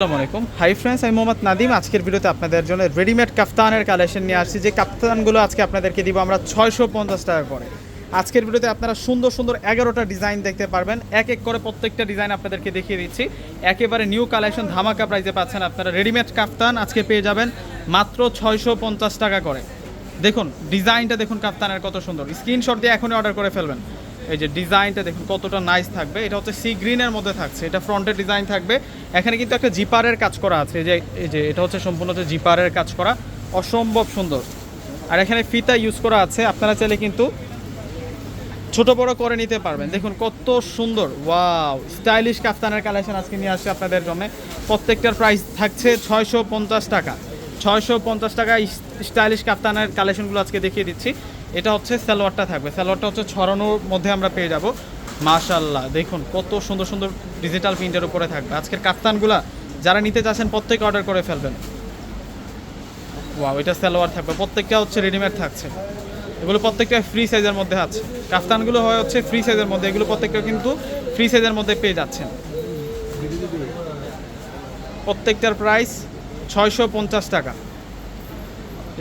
আসসালামু আলাইকুম। Hi friends আমি মোহাম্মদ নাদিম। আজকের ভিডিওতে আপনাদের জন্য রেডিমেড কাফতানের কালেকশন নিয়ে আসছি। যে কাফতানগুলো আজকে আপনাদেরকে দিব আমরা ছয়শো পঞ্চাশ টাকা করে। আজকের ভিডিওতে আপনারা সুন্দর সুন্দর এগারোটা ডিজাইন দেখতে পারবেন। এক এক করে প্রত্যেকটা ডিজাইন আপনাদেরকে দেখিয়ে দিচ্ছি। একেবারে নিউ কালেকশন ধামাকা প্রাইজে পাচ্ছেন আপনারা রেডিমেড কাফতান। আজকে পেয়ে যাবেন মাত্র ছয়শো পঞ্চাশ টাকা করে। দেখুন ডিজাইনটা দেখুন কাপ্তানের কত সুন্দর। স্ক্রিনশট দিয়ে এখনই অর্ডার করে ফেলবেন। এই যে ডিজাইনটা দেখুন, কতটা নাইস থাকবে। এটা হচ্ছে সি গ্রিনের মধ্যে থাকছে, এটা ফ্রন্টের ডিজাইন থাকবে। এখানে কিন্তু একটা জিপারের কাজ করা আছে যে, এই যে, এটা হচ্ছে সম্পূর্ণ হচ্ছে জিপারের কাজ করা, অসম্ভব সুন্দর। আর এখানে ফিতা ইউজ করা আছে, আপনারা চাইলে কিন্তু ছোট বড় করে নিতে পারবেন। দেখুন, কত সুন্দর ওয়াও স্টাইলিশ কাফতানের কালেকশন আজকে নিয়ে আসছে আপনাদের জন্য। প্রত্যেকটার প্রাইস থাকছে ছয়শো পঞ্চাশ টাকা। ছয়শো পঞ্চাশ টাকা স্টাইলিশ কাফতানের কালেকশনগুলো আজকে দেখিয়ে দিচ্ছি। এটা হচ্ছে সালোয়ারটা থাকবে। সালোয়ারটা হচ্ছে ছড়ানোর মধ্যে আমরা পেয়ে যাব। মাশাল্লাহ দেখুন কত সুন্দর সুন্দর ডিজিটাল প্রিন্টের উপরে থাকবে। আজকের কাফতানগুলা যারা নিতে চাচ্ছেন প্রত্যেকে অর্ডার করে ফেলবেন। ওয়াও এটা সালোয়ার থাকবে। প্রত্যেকটা হচ্ছে রেডিমেড থাকছে। এগুলো প্রত্যেকটা ফ্রি সাইজের মধ্যে আছে। কাফতানগুলো হয় হচ্ছে ফ্রি সাইজের মধ্যে। এগুলো প্রত্যেকটা কিন্তু ফ্রি সাইজের মধ্যে পেয়ে যাচ্ছেন। প্রত্যেকটার প্রাইস ছয়শো পঞ্চাশ টাকা।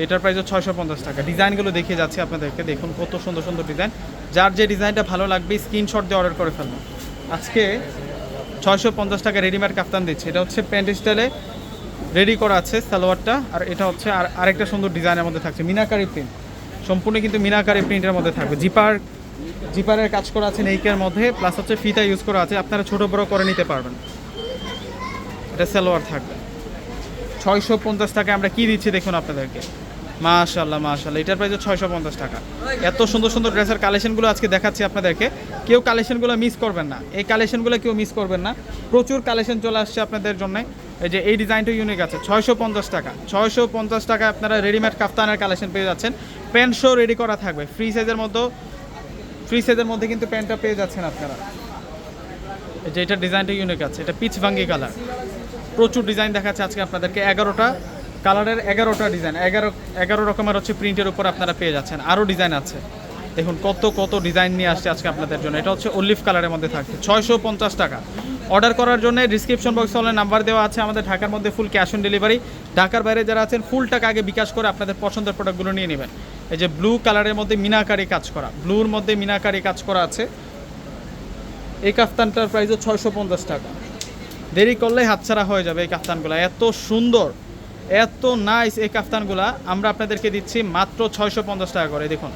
এটার প্রাইস হচ্ছে ছয়শো পঞ্চাশ টাকা। ডিজাইনগুলো দেখিয়ে যাচ্ছে আপনাদেরকে। দেখুন কত সুন্দর সুন্দর ডিজাইন। যার যে ডিজাইনটা ভালো লাগবে স্ক্রিনশট দিয়ে অর্ডার করে ফেলবেন আজকে ছয়শো পঞ্চাশ টাকা রেডিমেড কাপ্তান দিচ্ছে। এটা হচ্ছে প্যান্ট স্টাইলে রেডি করা আছে সালোয়ারটা। আর এটা হচ্ছে আর আরেকটা সুন্দর ডিজাইনের মধ্যে থাকছে, মিনাকারি প্রিন্ট সম্পূর্ণ কিন্তু মিনাকারি প্রিন্টের মধ্যে থাকবে। জিপার, জিপারের কাজ করা আছে নেইকের মধ্যে প্লাস হচ্ছে ফিতা ইউজ করা আছে। আপনারা ছোটো বড় করে নিতে পারবেন। এটা সালোয়ার থাকবে। ছয়শো পঞ্চাশ টাকা আমরা কি দিচ্ছি দেখুন আপনাদেরকে। মাশাল্লাহ মাশাল্লাহ এটার প্রাইস ছয়শো পঞ্চাশ টাকা। এত সুন্দর সুন্দর ড্রেসের কালেকশনগুলো আজকে দেখাচ্ছি আপনাদেরকে। কেউ কালেকশনগুলো মিস করবেন না। এই কালেকশনগুলো কেউ মিস করবেন না। প্রচুর কালেকশন চলে আসছে আপনাদের জন্য। এই যে, এই ডিজাইনটা ইউনিক আছে, ছয়শো পঞ্চাশ টাকা। ছয়শো পঞ্চাশ টাকা আপনারা রেডিমেড কাফতানের কালেকশন পেয়ে যাচ্ছেন। প্যান্ট শো রেডি করা থাকবে। ফ্রি সাইজের মতো ফ্রি সাইজের মধ্যে কিন্তু প্যান্টটা পেয়ে যাচ্ছেন আপনারা। এই যে, এটা ডিজাইনটা ইউনিক আছে। এটা পিচ ভাঙ্গি কালার প্রচুর ডিজাইন দেখাচ্ছে আজকে আপনাদেরকে। এগারোটা কালারের এগারোটা ডিজাইন, এগারো এগারো রকমের হচ্ছে প্রিন্টের উপর আপনারা পেয়ে যাচ্ছেন। আরও ডিজাইন আছে। দেখুন কত কত ডিজাইন নিয়ে আসছে আজকে আপনাদের জন্য। এটা হচ্ছে অলিভ কালারের মধ্যে থাকছে। ছয়শো পঞ্চাশ টাকা। অর্ডার করার জন্য ডিসক্রিপশন বক্সে অনলাইন নাম্বার দেওয়া আছে আমাদের ঢাকার মধ্যে ফুল ক্যাশ অন ডেলিভারি ঢাকার বাইরে যারা আছেন ফুল টাকা আগে বিকাশ করে আপনাদের পছন্দের প্রোডাক্টগুলো নিয়ে নেবেন। এই যে ব্লু কালারের মধ্যে মিনাকারি কাজ করা। ব্লুর মধ্যে মিনাকারি কাজ করা আছে। এই কাফতানটার প্রাইসও ছয়শো পঞ্চাশ টাকা। দেরি করলে হাতছাড়া হয়ে যাবে এই কাফতানগুলো। এত সুন্দর। এত নাইস এই কাফতানগুলা, আমরা আপনাদেরকে দিচ্ছি মাত্র ছয়শো পঞ্চাশ টাকা করে, দেখুন।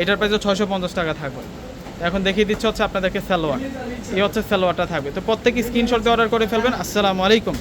এটার প্রাইসও ছয়শো পঞ্চাশ টাকা থাকবে। এখন দেখিয়ে দিচ্ছে হচ্ছে আপনাদেরকে সালোয়ার এই হচ্ছে সালোয়ারটা থাকবে। তো প্রত্যেকে স্ক্রিনশট দিয়ে অর্ডার করে ফেলবেন। আসসালামু আলাইকুম।